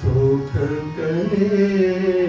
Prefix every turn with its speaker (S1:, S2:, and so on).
S1: सुख करे